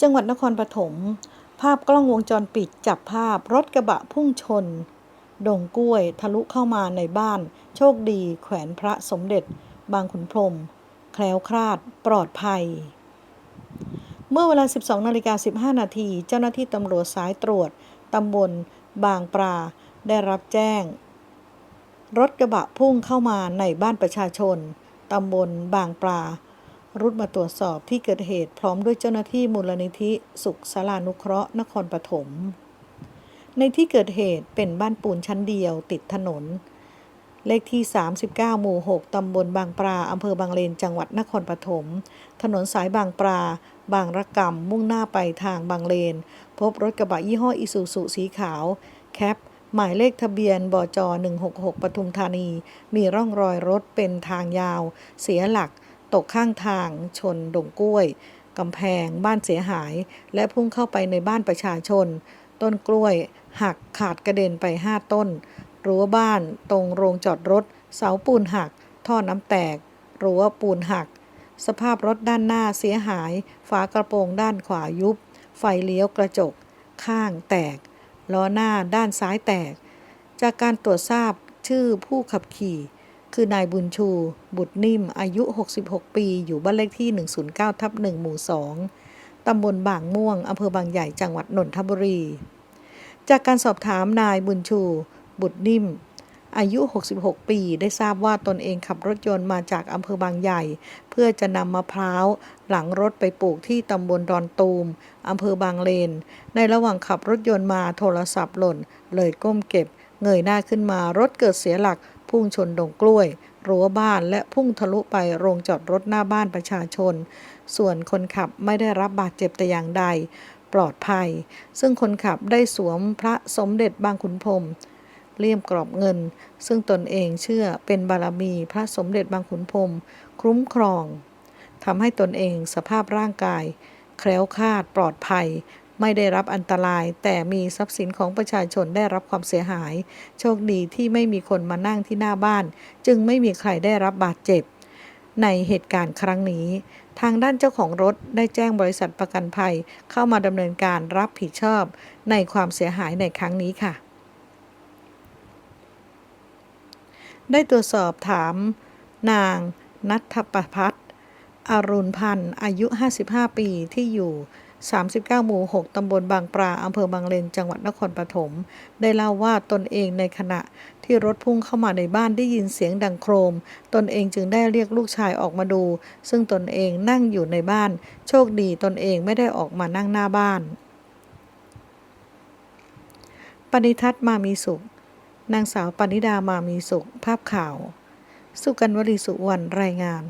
จังหวัดนครปฐม ภาพกล้องวงจรปิดจับภาพรถกระบะพุ่งชน ดงกล้วยทะลุเข้ามาในบ้าน โชคดี แขวนพระสมเด็จ บางขุนพรม แคล้วคลาด ปลอดภัย เมื่อเวลา 12นาฬิกา15 นาที เจ้าหน้าที่ตำรวจสายตรวจ ตำบล บางปลา ได้รับแจ้ง รถกระบะพุ่งเข้ามาในบ้านประชาชน ตำบล บางปลา รุดมาตรวจสอบที่เกิดเหตุพร้อมด้วยเจ้าหน้าที่มูลนิธิสุขสารานุเคราะห์นครปฐม ในที่เกิดเหตุเป็นบ้านปูนชั้นเดียวติดถนน เลขที่ 39 หมู่ 6 ตำบลบางปลา อำเภอบางเลน จังหวัดนครปฐม ถนนสายบางปลา บางระกำมุ่งหน้าไปทางบางเลน พบรถกระบะยี่ห้ออิซูซุสีขาว แคปหมายเลขทะเบียนบจ166 ปทุมธานี มีร่องรอยรถเป็นทางยาว เสียหลัก ตกข้างทาง ชนดงกล้วยกำแพง บ้านเสียหาย และพุ่งเข้าไปในบ้านประชาชน ต้นกล้วย หักขาดกระเด็นไป5ต้น รั้วบ้านตรงโรงจอดรถ เสาปูนหัก ท่อน้ำแตก รั้วปูนหัก สภาพรถด้านหน้าเสียหาย ฝากระโปรงด้านขวายุบ ไฟเลี้ยวกระจก ข้างแตก ล้อหน้าด้านซ้ายแตก จากการตรวจทราบชื่อผู้ขับขี่ คือนายบุญชู บุตรนิ่ม อายุ 66 ปี อยู่บ้านเลขที่ 109 ทับ1หมู่ 2 ตำบลบางม่วง อำเภอบางใหญ่ จังหวัดนนทบุรี จากการสอบถามนายบุญชู บุตรนิ่ม อายุ 66 ปี ได้ทราบว่าตนเองขับรถยนต์มาจากอำเภอบางใหญ่ เพื่อจะนำมะพร้าว หลังรถไปปลูกที่ตำบลดอนตูม อำเภอบางเลน ในระหว่างขับรถยนต์มาโทรศัพท์หล่น เลยก้มเก็บ เงยหน้าขึ้นมารถเกิดเสียหลัก พุ่งชนดงกล้วย รั้วบ้านและพุ่งทะลุไปโรงจอดรถหน้าบ้านประชาชน ส่วนคนขับไม่ได้รับบาดเจ็บแต่อย่างใด ปลอดภัย ซึ่งคนขับได้สวมพระสมเด็จบางขุนพรมเลี่ยมกรอบเงิน ซึ่งตนเองเชื่อเป็นบารมีพระสมเด็จบางขุนพรมคุ้มครองทำให้ตนเองสภาพร่างกาย แคล้วคลาดปลอดภัย ไม่ได้รับอันตราย แต่มีทรัพย์สินของประชาชนได้รับความเสียหาย โชคดีที่ไม่มีคนมานั่งที่หน้าบ้าน จึงไม่มีใครได้รับบาดเจ็บ ในเหตุการณ์ครั้งนี้ ทางด้านเจ้าของรถได้แจ้งบริษัทประกันภัย เข้ามาดำเนินการรับผิดชอบในความเสียหายในครั้งนี้ค่ะ ได้ตรวจสอบถาม นางนัทประพัฒน์อรุณพันธ์อายุ 55 ปีที่อยู่ 39 หมู่ 6 ตำบลบางปลา อำเภอบางเลน จังหวัดนครปฐม ได้เล่าว่าตนเองในขณะที่รถพุ่งเข้ามาในบ้านได้ยินเสียงดังโครม ตนเองจึงได้เรียกลูกชายออกมาดู ซึ่งตนเองนั่งอยู่ในบ้าน โชคดีตนเองไม่ได้ออกมานั่งหน้าบ้าน ปณิทัศน์มามีสุข นางสาวปณิดามามีสุข ภาพข่าว สุกันวลีสุวรรณรายงาน